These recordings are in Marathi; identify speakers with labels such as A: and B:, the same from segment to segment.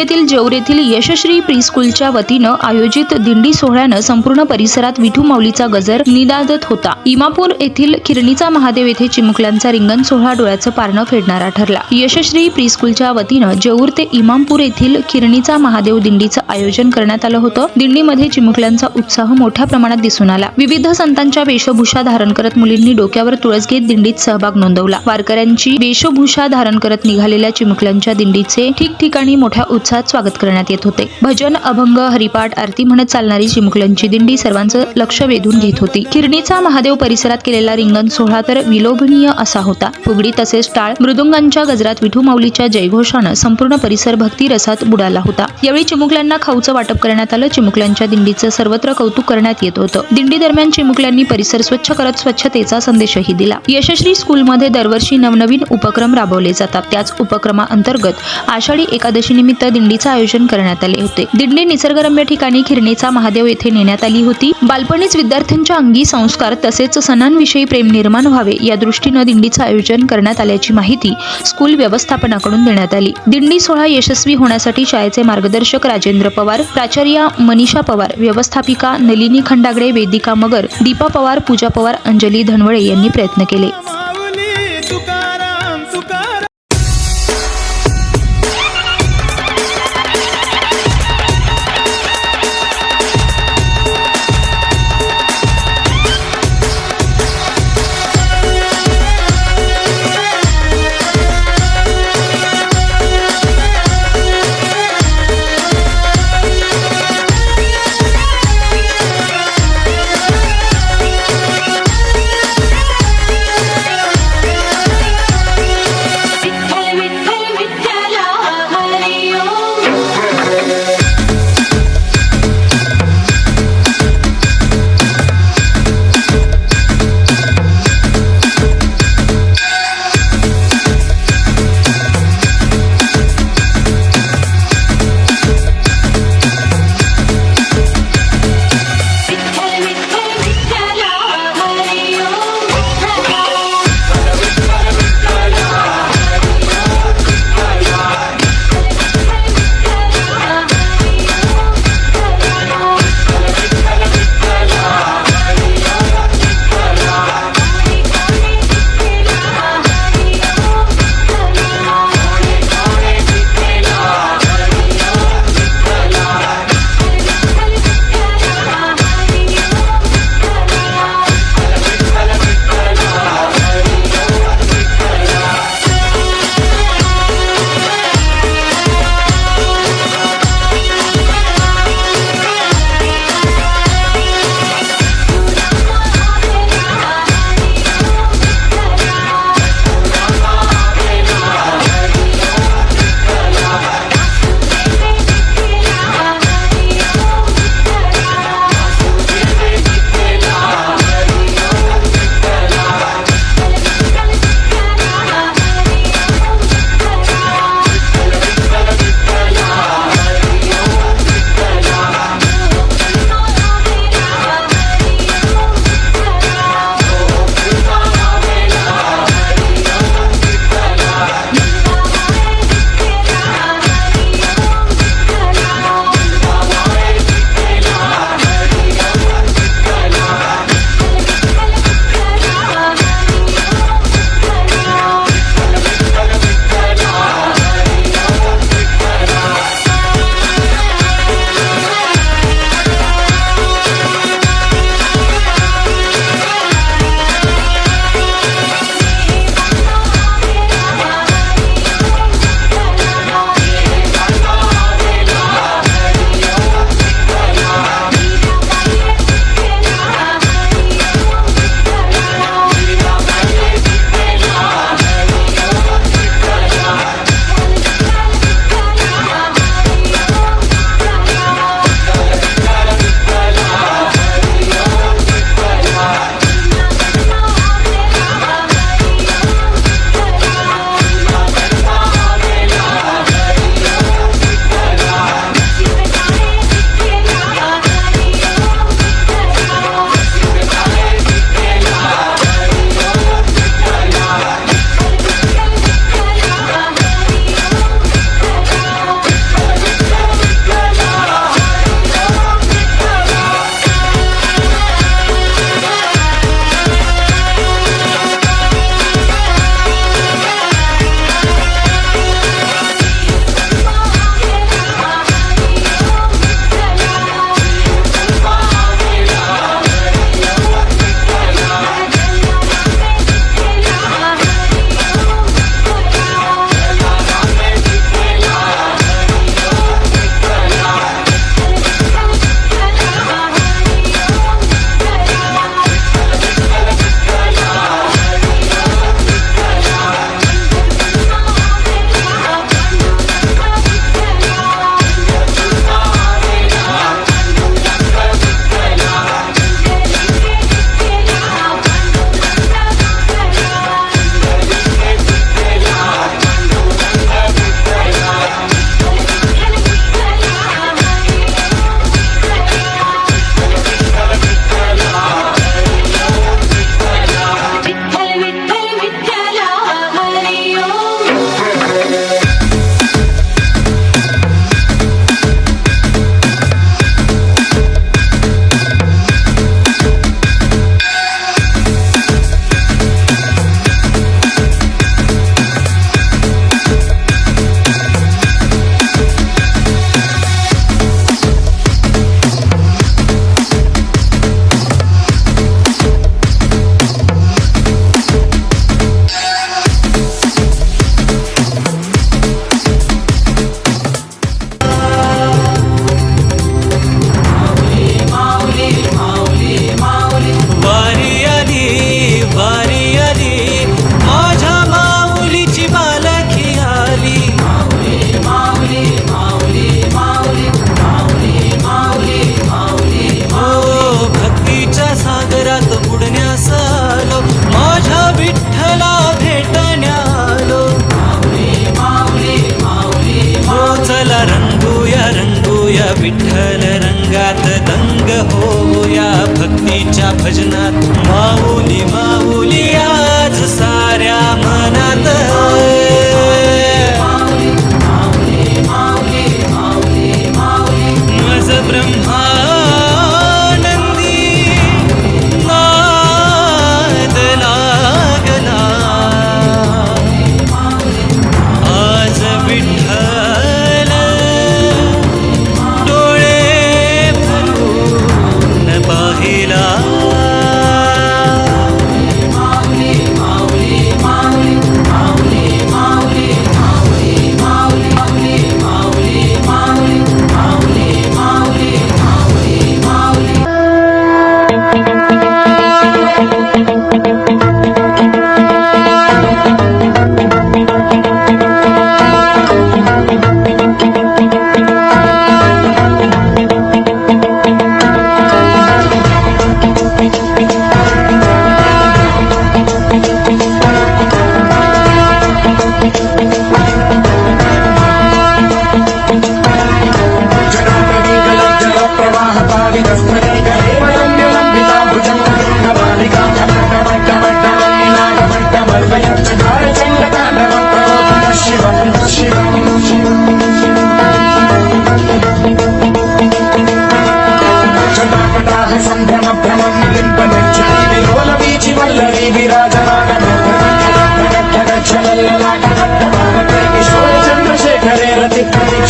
A: तालुक्यातील जेऊर येथील यशश्री प्रीस्कूलच्या वतीनं आयोजित दिंडी सोहळ्यानं संपूर्ण परिसरात विठू माऊलीचा गजर निनादत होता. इमापूर येथील खिरणीचा महादेव येथे चिमुकल्यांचा रिंगण सोहळा डोळ्याचं पारणं फेडणारा ठरला. यशश्री प्रीस्कूलच्या वतीनं जेऊर ते इमामपूर येथील खिरणीचा महादेव दिंडीचं आयोजन करण्यात आलं होतं. दिंडीमध्ये चिमुकल्यांचा उत्साह मोठ्या प्रमाणात दिसून आला. विविध संतांच्या वेशभूषा धारण करत मुलींनी डोक्यावर तुळस घेत दिंडीत सहभाग नोंदवला. वारकऱ्यांची वेशभूषा धारण करत निघालेल्या चिमुकल्यांच्या दिंडीचे ठिकठिकाणी मोठ्या उत्साहात स्वागत करण्यात येत होते. भजन अभंग हरिपाठ आरती म्हणत चालणारी चिमुकल्यांची दिंडी सर्वांचं लक्ष वेधून घेत होती. किरणीचा महादेव परिसरात केलेला रिंगण सोहळा तर विलोभनीय असा होता. फुगडी तसेच टाळ मृदुंगांच्या गजरात विठू माऊलीच्या जयघोषानं संपूर्ण परिसर भक्ती रसात बुडाला होता. यावेळी चिमुकल्यांना खाऊचं वाटप करण्यात आलं. चिमुकल्यांच्या दिंडीचं सर्वत्र कौतुक करण्यात येत होतं. दिंडी दरम्यान चिमुकल्यांनी परिसर स्वच्छ करत स्वच्छतेचा संदेशही दिला. यशस्वी स्कूलमध्ये दरवर्षी नवनवीन उपक्रम राबवले जातात. त्याच उपक्रमाअंतर्गत आषाढी एकादशी निमित्त दिंडीचं आयोजन करण्यात आले होते. दिंडी निसर्गरम्य ठिकाणी खिरणीचा महादेव येथे नेण्यात आली होती. बालपणीच विद्यार्थ्यांच्या अंगी संस्कार तसेच सणांविषयी प्रेम निर्माण व्हावे या दृष्टीनं दिंडीचं आयोजन करण्यात आल्याची माहिती स्कूल व्यवस्थापनाकडून देण्यात आली. दिंडी सोहळा यशस्वी होण्यासाठी शाळेचे मार्गदर्शक राजेंद्र पवार प्राचार्या मनीषा पवार व्यवस्थापिका नलिनी खंडागडे वेदिका मगर दीपा पवार पूजा पवार अंजली धनवळे यांनी प्रयत्न केले.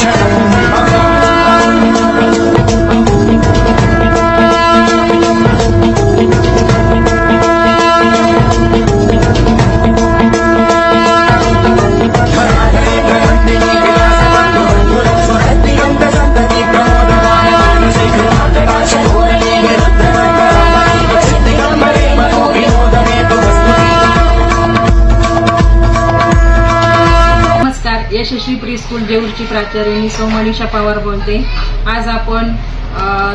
B: Turn यशस्वी प्री स्कूल जेऊरची प्राचार्य मी सोमनिषा पवार बोलते. आज आपण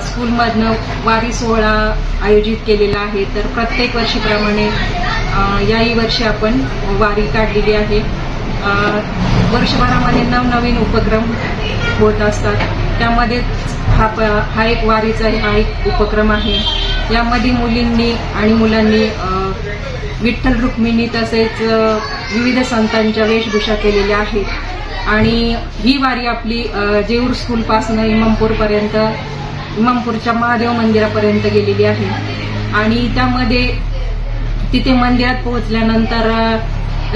B: स्कूलमधनं वारी सोहळा आयोजित केलेला आहे. तर प्रत्येक वर्षीप्रमाणे याही वर्षी आपण वारी काढलेली आहे. वर्षभरामध्ये नवनवीन उपक्रम होत असतात. त्यामध्ये हा प हा एक वारीचा हा एक उपक्रम आहे. यामध्ये मुलींनी आणि मुलांनी विठ्ठल रुक्मिणी तसेच विविध संतांच्या वेशभूषा केलेल्या आहेत. आणि ही वारी आपली जेऊर स्कूलपासनं इमामपूरपर्यंत इमामपूरच्या महादेव मंदिरापर्यंत गेलेली आहे. आणि त्यामध्ये तिथे मंदिरात पोहोचल्यानंतर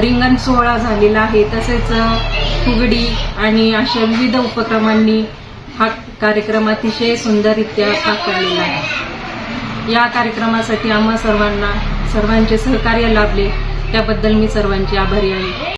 B: रिंगण सोहळा झालेला आहे. तसेच फुगडी आणि अशा विविध उपक्रमांनी हा कार्यक्रम अतिशय सुंदररित्या साकारलेला आहे. या कार्यक्रमासाठी आम्हा सर्वांना सर्वांचे सहकार्य लाभले. त्याबद्दल मी सर्वांचे आभारी आहे.